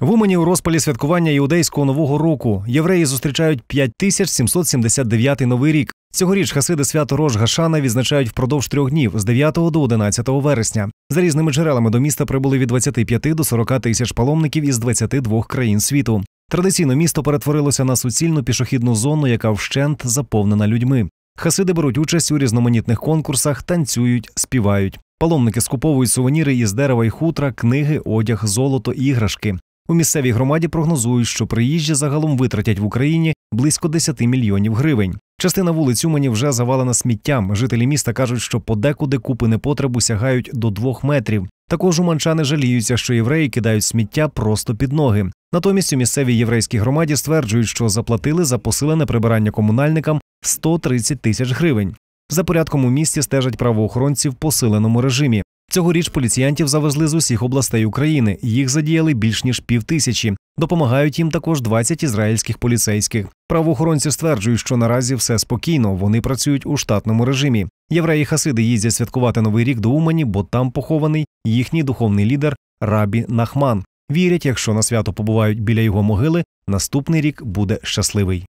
В Умані у розпалі святкування іудейського нового року євреї зустрічають 5779 новий рік. Цьогоріч хасиди свято Рож Гашана відзначають впродовж трьох днів з 9 до 11 вересня. За різними джерелами до міста прибули від 25 до 40 тисяч паломників із 22 країн світу. Традиційно місто перетворилося на суцільну пішохідну зону, яка вщент заповнена людьми. Хасиди беруть участь у різноманітних конкурсах, танцюють, співають. Паломники скуповують сувеніри із дерева і хутра, книги, одяг, золото, іграшки. У місцевій громаді прогнозують, що приїжджі загалом витратять в Україні близько 10 мільйонів гривень. Частина вулиць Умані вже завалена сміттям. Жителі міста кажуть, що подекуди купи непотребу сягають до двох метрів. Також уманчани жаліються, що євреї кидають сміття просто під ноги. Натомість у місцевій єврейській громаді стверджують, що заплатили за посилене прибирання комунальникам 130 тисяч гривень. За порядком у місті стежать правоохоронці в посиленому режимі. Цьогоріч поліціянтів завезли з усіх областей України. Їх задіяли більш ніж півтисячі. Допомагають їм також 20 ізраїльських поліцейських. Правоохоронці стверджують, що наразі все спокійно. Вони працюють у штатному режимі. Євреї Хасиди їздять святкувати новий рік до Умані, бо там похований їхній духовний лідер Рабі Нахман. Вірять, якщо на свято побувають біля його могили, наступний рік буде щасливий.